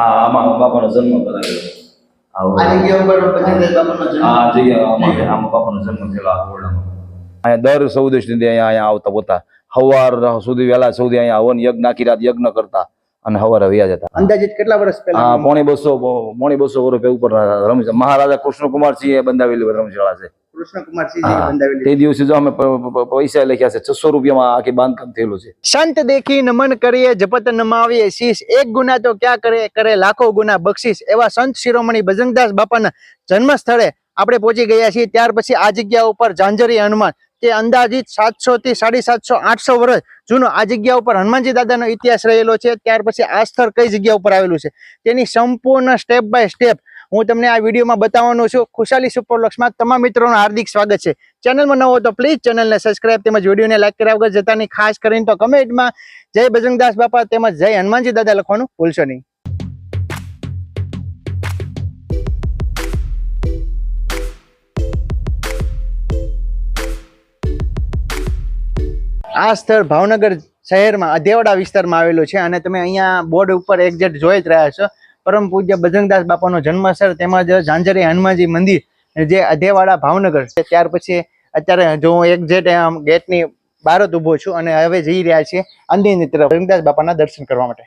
આમાં બાપાનો જન્મ કરાવ્યો આ જગ્યા ઉપર બાપાનો જન્મ? આ જગ્યા આમાં બાપાનો જન્મ થયેલો આ ઓરડામાં અહીંયા દર ચૌદશની અહીંયા અહીંયા આવતા પોતા. સવાર સુધી વહેલા સુધી અહીંયા હવન યજ્ઞ આખી રાત યજ્ઞ કરતા અને સવારે વ્યા જતા. અંદાજિત કેટલા વર્ષ પહેલા? પોણી બસો પોણી બસો વર્ષ ઉપર રમશે. મહારાજા કૃષ્ણકુમાર સિંહ એ બંધાવેલી રમશાળા છે. તે દિવસે જો અમે પ- પ- પૈસા લખ્યા છે છસો રૂપિયામાં આખી બાંધકામ થયેલું છે. સંત દેખી નમન કરીએ જપત નમાવીએ શીશ એક ગુના તો ક્યાં કરે કરે લાખો ગુના બક્ષીસ. એવા સંત શિરોમણી બજરંગદાસ બાપાના જન્મ સ્થળે આપણે પહોંચી ગયા છીએ. ત્યાર પછી આ જગ્યા ઉપર ઝાંઝરી હનુમાન તે અંદાજિત સાતસો થી સાડી સાતસો આઠસો વર્ષ જૂનો આ જગ્યા ઉપર હનુમાનજી દાદાનો ઇતિહાસ રહેલો છે. ત્યાર પછી આ સ્થળ કઈ જગ્યા ઉપર આવેલું છે? તેની સંપૂર્ણ સ્ટેપ બાય સ્ટેપ હું તમને આ વિડીયોમાં બતાવવાનો છું. ખુશાલી સુપરલોક્સમાં તમામ મિત્રોનું હાર્દિક સ્વાગત છે. ચેનલમાં નવો તો પ્લીઝ ચેનલને સબસ્ક્રાઇબ તેમજ વિડીયોને લાઈક કર્યા વગર જતાની ખાસ કરીને તો કમેન્ટમાં જય બજરંગદાસ બાપા તેમજ જય હનુમાનજી દાદા લખવાનું ભૂલશો નહીં. આ સ્થળ ભાવનગર શહેરમાં, અધેવાડા વિસ્તારમાં આવેલું છે અને તમે અહીંયા બોર્ડ ઉપર એક્ઝેક્ટ જોઈ જ રહ્યા છો. પરમ પૂજ્ય બજરંગદાસ બાપાનો જન્મસ્થળ તેમજ ઝાંઝરી હનુમાનજી મંદિર જે અધેવાડા ભાવનગર છે. ત્યાર પછી અત્યારે જો હું એક્ઝેક્ટ આમ ગેટની બહાર જ ઊભો છું અને હવે જઈ રહ્યા છીએ અંદરની તરફ બજરંગદાસ બાપાના દર્શન કરવા માટે.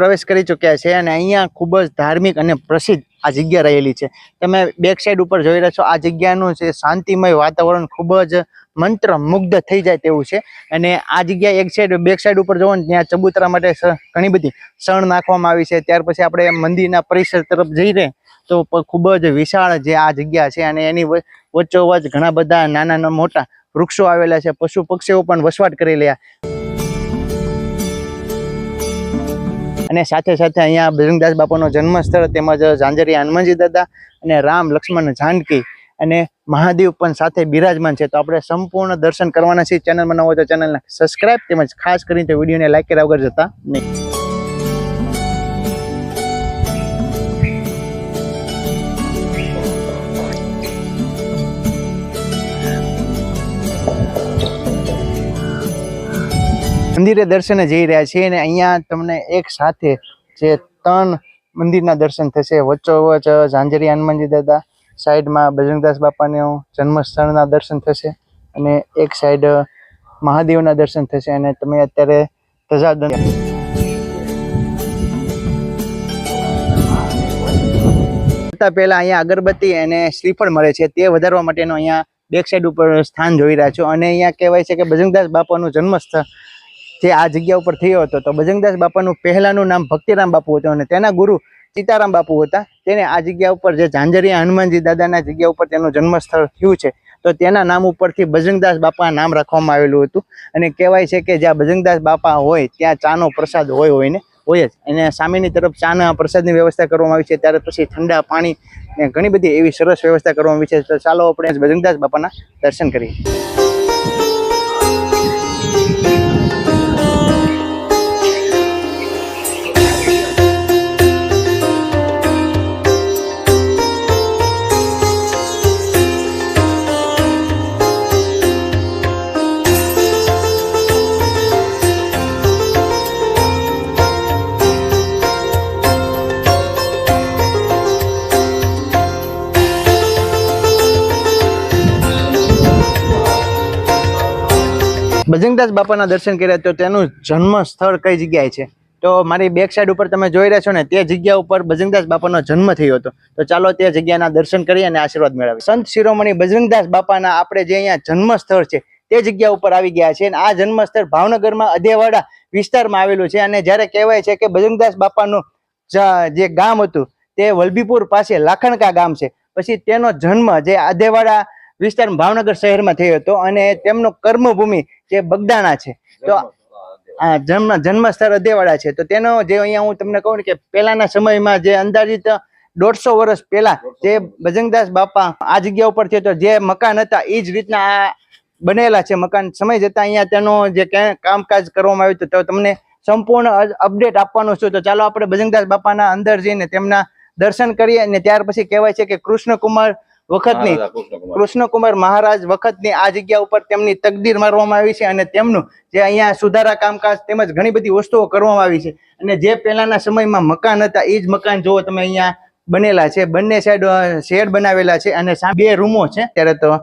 પ્રવેશ કરી ચૂક્યા છે અને અહીંયા ખૂબ જ ધાર્મિક અને પ્રસિદ્ધ આ જગ્યા રહેલી છે. તમે બેક સાઈડ ઉપર જોઈ રહ્યા છો. આ જગ્યાનું છે શાંતિમય વાતાવરણ ખૂબ જ મંત્ર મુગ્ધ થઈ જાય તેવું છે. અને આ જગ્યા એક સાઈડ બેક સાઈડ ઉપર જવો ને, ત્યાં ચબૂતરા માટે ઘણી બધી શણ નાખવામાં આવી છે. ત્યાર પછી આપણે મંદિરના પરિસર તરફ જઈ રહે તો ખૂબ જ વિશાળ જે આ જગ્યા છે અને એની વચ્ચોવચ ઘણા બધા નાના નાના મોટા વૃક્ષો આવેલા છે. પશુ પક્ષીઓ પણ વસવાટ કરી રહ્યા અને સાથે સાથે અહીંયા બજરંગદાસ બાપાનો જન્મસ્થળ તેમજ ઝાંઝરિયા હનુમાનજી દાદા અને રામ લક્ષ્મણ જાનકી અને મહાદેવ પણ સાથે બિરાજમાન છે. તો આપણે સંપૂર્ણ દર્શન કરવાના છીએ. ચેનલમાં ન હોય તો ચેનલને સબસ્ક્રાઇબ તેમજ ખાસ કરીને વિડીયોને લાઈક કર્યા વગર જતા નહીં. મંદિરે દર્શને જઈ રહ્યા છીએ અને અહીંયા તમને એક સાથે જે ત્રણ મંદિરના દર્શન થશે. વચ્ચોવચ ઝાંઝરી હનુમાનજી દાદા સાઈડમાં બજરંગદાસ બાપાનું જન્મસ્થળના દર્શન થશે અને એક સાઈડ મહાદેવના દર્શન થશે અને તમે અત્યારે તજાદન પહેલાં અહીંયા અગરબત્તી અને શ્રીફળ મળે છે. તે વધારવા માટેનો અહીંયા બેક સાઈડ ઉપર સ્થાન જોઈ રહ્યા છો. અને અહીંયા કહેવાય છે કે બજરંગદાસ બાપાનું જન્મસ્થળ જે આ જગ્યા ઉપર થયો હતો. તો બજરંગદાસ બાપાનું પહેલાંનું નામ ભક્તિરામ બાપુ હતું અને તેના ગુરુ સીતારામ બાપુ હતા. તેને આ જગ્યા ઉપર જે ઝાંઝરિયા હનુમાનજી દાદાના જગ્યા ઉપર તેનું જન્મસ્થળ થયું છે, તો તેના નામ ઉપરથી બજરંગદાસ બાપા નામ રાખવામાં આવેલું હતું. અને કહેવાય છે કે જ્યાં બજરંગદાસ બાપા હોય, ત્યાં ચાનો પ્રસાદ હોય હોય ને, હોય જ. અને સામેની તરફ ચાના પ્રસાદની વ્યવસ્થા કરવામાં આવી છે, ત્યારે પછી ઠંડા પાણી ઘણી બધી એવી સરસ વ્યવસ્થા કરવામાં આવી છે. તો ચાલો આપણે બજરંગદાસ બાપાના દર્શન કરીએ. બજરંગદાસ બાપાના દર્શન કર્યા તો તેનું જન્મ સ્થળ કઈ જગ્યાએ છે? તો મારી બેક સાઈડ ઉપર તમે જોઈ રહ્યા છો ને, તે જગ્યા ઉપર બજરંગદાસ બાપાનો જન્મ થયો હતો. તો ચાલો તે જગ્યાના દર્શન કરી અને આશીર્વાદ મેળવીએ. સંત શિરોમણી બજરંગદાસ બાપાના આપણે જે અહીંયા જન્મ સ્થળ છે, તે જગ્યા ઉપર આવી ગયા છે અને આ જન્મ સ્થળ ભાવનગરમાં અધેવાડા વિસ્તારમાં આવેલું છે અને જ્યારે કહેવાય છે કે બજરંગદાસ બાપાનું જે ગામ હતું, તે વલભીપુર પાસે લાખણકા ગામ છે. પછી તેનો જન્મ જે આધેવાડા વિસ્તાર ભાવનગર શહેરમાં થયો હતો અને તેમનો કર્મભૂમિ જે બગદાણા છે તો આ જન્મ જન્મસ્થળ અધેવાડા છે તો તેનો જે અહીંયા હું તમને કહું કે પહેલાના સમયમાં જે અંદાજિત દોઢસો વર્ષ પહેલા જે બજરંગદાસ બાપા આ જગ્યા ઉપર છે તો જે મકાન હતા એ જ રીતના આ બનેલા છે મકાન સમય જતા અહીંયા તેનો જે કામકાજ કરવામાં આવ્યું તો તમને સંપૂર્ણ અપડેટ આપવાનું છું તો ચાલો આપણે બજરંગદાસ બાપાના અંદર જઈને તેમના દર્શન કરીએ અને ત્યાર પછી કહેવાય છે કે કૃષ્ણકુમાર વખતની કૃષ્ણકુમાર. મહારાજ વખતની આ જગ્યા ઉપર તેમની તકદીર મારવામાં આવી છે અને તેમનું જે અહીંયા સુધારા કામકાજ તેમજ ઘણી બધી વસ્તુઓ કરવામાં આવી છે. અને જે પહેલાના સમયમાં મકાન હતા એ જ મકાન જોવો તમે અહીંયા બનેલા છે. બંને સાઈડ શેડ બનાવેલા છે અને બે રૂમો છે. ત્યારે તો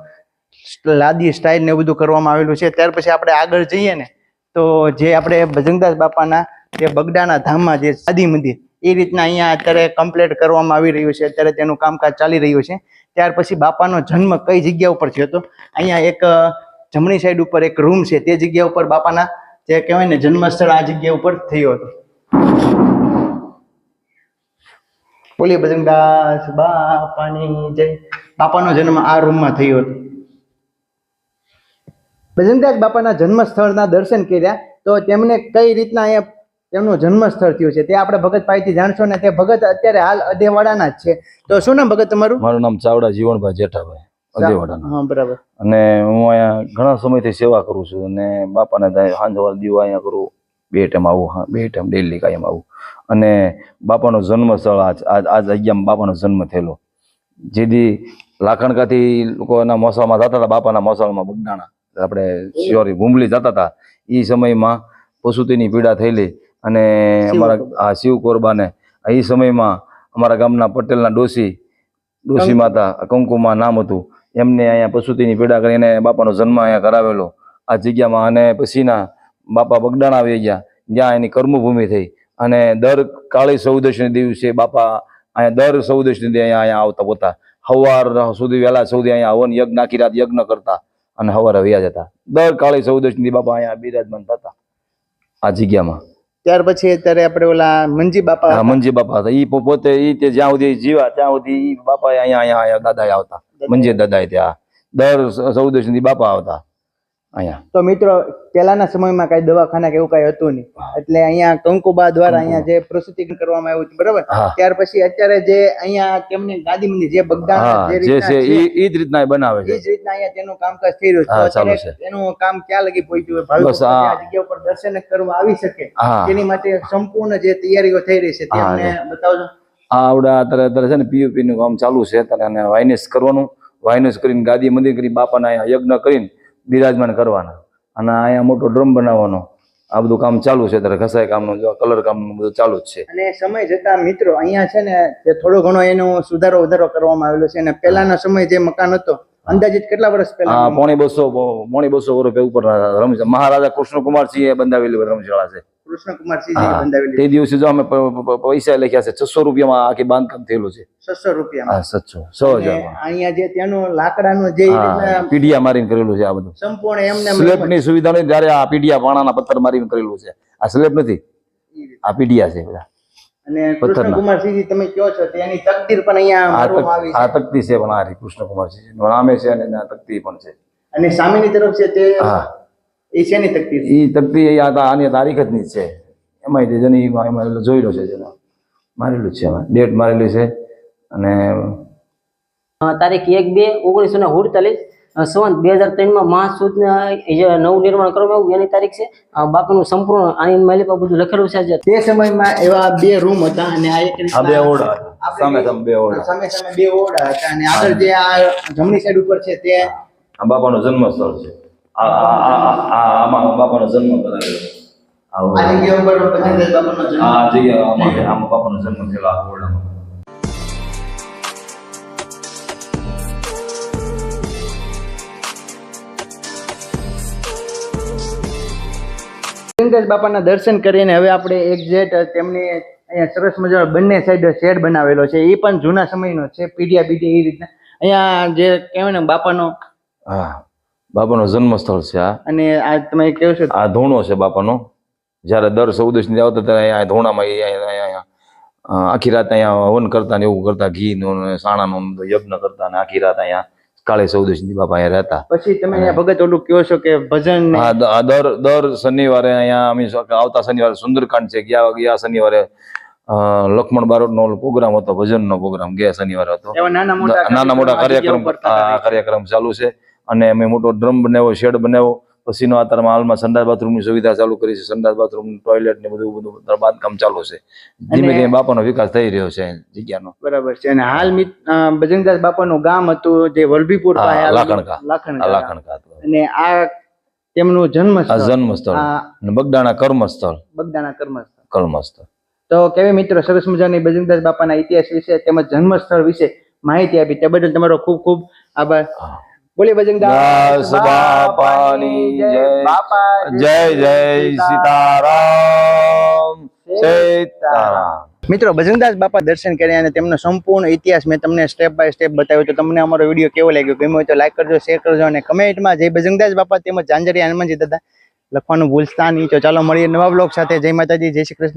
લાદી સ્ટાઇલ ને બધું કરવામાં આવેલું છે. ત્યાર પછી આપણે આગળ જઈએ ને તો જે આપણે ભજનદાસ બાપાના જે બગડાના ધામમાં જે સાદી મંદિર એ રીતના અહીંયા અત્યારે કમ્પ્લીટ કરવામાં આવી રહ્યું છે. અત્યારે તેનું કામકાજ ચાલી રહ્યું છે. ત્યાર પછી બાપાનો જન્મ કઈ જગ્યા ઉપર થયો હતો? અહીંયા એક જમણી સાઈડ ઉપર એક રૂમ છે, તે જગ્યા ઉપર બાપાના જે કહેવાય ને જન્મસ્થળ આ જગ્યા ઉપર થયો હતો. બોલીએ બજરંગદાસ બાપાની જય. બાપાનો જન્મ આ રૂમમાં થયો હતો. બજરંગદાસ બાપાના જન્મસ્થળના દર્શન કર્યા તો તેમને કઈ રીતના અહીંયા તેમનું જન્મ સ્થળ થયું છે. તે આપણે ભગત પાસેથી જાણશો ને તે ભગત અત્યારે હાલ અધેવાડાના જ છે. તો શું નામ ભગત તમારું? મારું નામ ચાવડા જીવણભાઈ જેઠાભાઈ અદેવાડાના હા બરાબર. અને હું અહીંયા ઘણા સમયથી સેવા કરું છું અને બાપાને સાંજ વાર દીવા અહીંયા કરું બે ટાઈમ આવું હા બે ટાઈમ ડેલી કાયમ આવું. અને બાપાનો જન્મ સ્થળ આજ આજ જગ્યામાં બાપાનો જન્મ થયેલો. જેથી લાખણકાથી લોકોના મોસાળમાં જતા હતા બાપાના મોસાળમાં બગડાણા આપણે સોરી ભૂમલી જતા હતા. એ સમયમાં પશુતિની પીડા થયેલી. અને અમારા આ શિવ કોરબાને એ સમયમાં અમારા ગામના પટેલના ડોસી ડોસી માતા કંકુમાં નામ હતું. એમને અહીંયા પશુતિની પીડા કરીને બાપાનો જન્મ અહીંયા કરાવેલો. આ જગ્યામાં અને પછીના બાપા બગડાણા આવી ગયા. જ્યાં એની કર્મભૂમિ થઈ. અને દર કાળી સૌદશની દિવસે બાપા અહીંયા દર સૌદશની અહીંયા અહીંયા આવતા પોતા. સવાર સુધી વહેલા સુધી અહીંયા હવન યજ્ઞ આખી રાત યજ્ઞ કરતા અને સવારે વ્યા જતા. દર કાળી સૌદશની બાપા અહીંયા બિરાજમાન થતા આ જગ્યામાં. ત્યાર પછી અત્યારે આપણે ઓલા મંજી બાપા હા મંજી બાપા હતા. ઈ પોતે ઈ તે જ્યાં સુધી જીવા ત્યાં સુધી ઈ બાપા અહીંયા અહીંયા અહીંયા દાદા આવતા. મંજી દાદા ત્યાં. દર ચૌદશ સુધી બાપા આવતા. અહીંયા. તો મિત્રો પહેલાના સમયમાં કઈ દવાખાના કે એવું કઈ હતું નહીં. એટલે અહીંયા કંકુબા દ્વારા અહીંયા જે પ્રસૂતિ કરવામાં આવ્યું છે બરાબર? ત્યાર પછી અત્યારે જે અહીંયા તેમની ગાદી મંદિર જે બગદાન જે છે છે ઈ જ રીતના બનાવે બનાવે એ જ રીતના અહીંયા તેનું કામકાજ થઈ રહ્યું છે. એનું કામ ક્યાં લગી પહોંચ્યું ભાવિકો આ- જગ્યા ઉપર દર્શન કરવા આવી શકે. તેની માટે સંપૂર્ણ જે તૈયારીઓ થઈ રહી છે તે અમને બતાવજો. આ આવડા અત્યારે અત્યારે છે ને પીયુપી નું કામ ચાલુ છે અને વાયનેસ કરવાનું. વાયનેસ કરીને ગાદી મંદિર કરી બાપાના યજ્ઞ કરીને બિરાજમાન કરવાના. અને અહીંયા મોટો ડ્રમ બનાવવાનો. આ બધું કામ ચાલુ છે અત્યારે ઘસાઈ કામનું જો કલર કામનું બધું ચાલુ જ છે. અને સમય જતા મિત્રો અહીંયા છે ને જે થોડો ઘણો એનો સુધારો વધારો કરવામાં આવેલો છે. અને પહેલાના સમય જે મકાન હતો અંદાજિત કેટલા વર્ષ પહેલા? પોણી બસો પોણી બસો વર્ષ ઉપર રમશે મહારાજા કૃષ્ણકુમાર સિંહે બંધાવેલી રમશાળા છે. તે દિવસે જો અમે પૈસા લખ્યા છે છસો રૂપિયામાં આખી બાંધકામ થયેલું છે. છસો સો અને અહીંયા જે ત્યાંનું લાકડાનું જે પીડિયા મારીને કરેલું છે આ બધું. સંપૂર્ણ એમને સ્લેબની સુવિધા નહીં જયારે આ પીડિયા પાણાના પથ્થર મારીને કરેલું છે. આ સ્લેબ નથી આ પીડિયા છે બધા. અને. કૃષ્ણકુમારસિંહજી તમે કહો છો તેની તકદીર પણ અહીંયા આવી આ તકતી છે પણ આ રહી કૃષ્ણકુમાર છે નામે છે અને તકતી પણ છે. અને સામેની તરફ છે તે એ શેની છે? એ તકતી એ આની તારીખ જ ની છે. એમાં જેને એમાં જોયેલો છે જેનો. મારેલું છે એમાં. ડેટ મારેલી છે. અને તારીખ એક બે ઓગણીસો ને સુડતાલીસ સંવંત બે હજાર ત્રણમાં મહાસુદ નવું નિર્માણ કરવામાં આવ્યું એની તારીખ છે. બાકીનું સંપૂર્ણ આની માલિક બધું લખેલું છે તે સમયમાં એવા બે રૂમ હતા અને આ એક બે ઓરડા સામે સામે બે ઓરડા. સામે સામે બે ઓરડા હતા. અને આગળ જે આ જમણી સાઈડ ઉપર છે તે આ બાપાનો જન્મસ્થળ છે. આમાં બાપાનો જન્મ કરાવેલો આ આ જગ્યા ઉપર ભજનદાસ બાપાનો જન્મ. આ જગ્યા આમાં આમાં બાપાનો જન્મ થયેલો આ ઓરડામાં ભજનદાસ બાપાના દર્શન કરીને હવે આપણે એક્ઝેટ તેમની અહીંયા સરસ મજાનો બંને સાઈડ શેડ બનાવેલો છે. એ પણ જૂના સમયનો છે. પીડિયા બીડિયા એ રીતના. અહીંયા જે કહેવાય ને બાપાનો હા. બાપાનો જન્મસ્થળ છે આ. અને આ તમે કેવું છે આ ધોણો છે બાપાનો. જ્યારે દર ચૌદશની આવતા ત્યારે અહીંયા ધોણામાં અહીંયા- આખી રાત અહીંયા હવન કરતા ને એવું કરતા ઘી નું સાણાનો યજ્ઞ કરતા ને આખી રાત અહીંયા કાળી ચૌદશની બાપા અહીંયા રહેતા. પછી તમે અહીંયા ભગત ઓલું કહો છો કે ભજન હા દર દર શનિવારે અહીંયા અમે આવતા શનિવારે સુંદરકાંડ છે ગયા ગયા શનિવારે લક્ષ્મણ બારોટ નો પ્રોગ્રામ હતો ભજન નો પ્રોગ્રામ ગયા શનિવારે હતો. નાના મોટા કાર્યક્રમ આ કાર્યક્રમ ચાલુ છે. અને અમે મોટો ડ્રમ બનાવ્યો શેડ બનાવ્યો. પછીનો અત્યારમાં હાલમાં સંડાસ બાથરૂમની સુવિધા ચાલુ કરી છે. સંડાસ બાથરૂમ ટોયલેટ ને બધું બધું બાંધકામ ચાલુ છે. ધીમે ધીમે બાપાનો વિકાસ થઈ રહ્યો છે જગ્યાનો. બરાબર છે. અને હાલ બજરંગદાસ બાપાનું ગામ હતું જે વલભીપુર. લાખણકા. અને આ તેમનું જન્મ જન્મસ્થળ. જન્મ સ્થળ બગદાણા કર્મ સ્થળ બગદાણા કર્મસ્થળ. કર્મ સ્થળ તો કેવી મિત્રો સરસ મજાની બજરંગદાસ બાપાના ઇતિહાસ વિશે તેમજ જન્મસ્થળ વિશે માહિતી આપી. તે બદલ તમારો ખૂબ ખૂબ આભાર. બોલે બાપાની જય. બાપા જય જય સીતારામ. સીતારામ. મિત્રો ભજનદાસ બાપા દર્શન કર્યા અને તેમનો સંપૂર્ણ ઇતિહાસ મેં તમને સ્ટેપ બાય સ્ટેપ બતાવ્યો તો તમને અમારો વીડિયો કેવો લાગ્યો? ગમ્યો હોય તો લાઈક કરજો શેર કરજો અને કમેન્ટમાં જય ભજનદાસ બાપા તેમજ જાંજરિયા હનુમાનજી દાદા લખવાનું ભૂલતા નહીં. તો ચાલો મળીએ નવા બ્લોગ સાથે. જય માતાજી જય શ્રી કૃષ્ણ.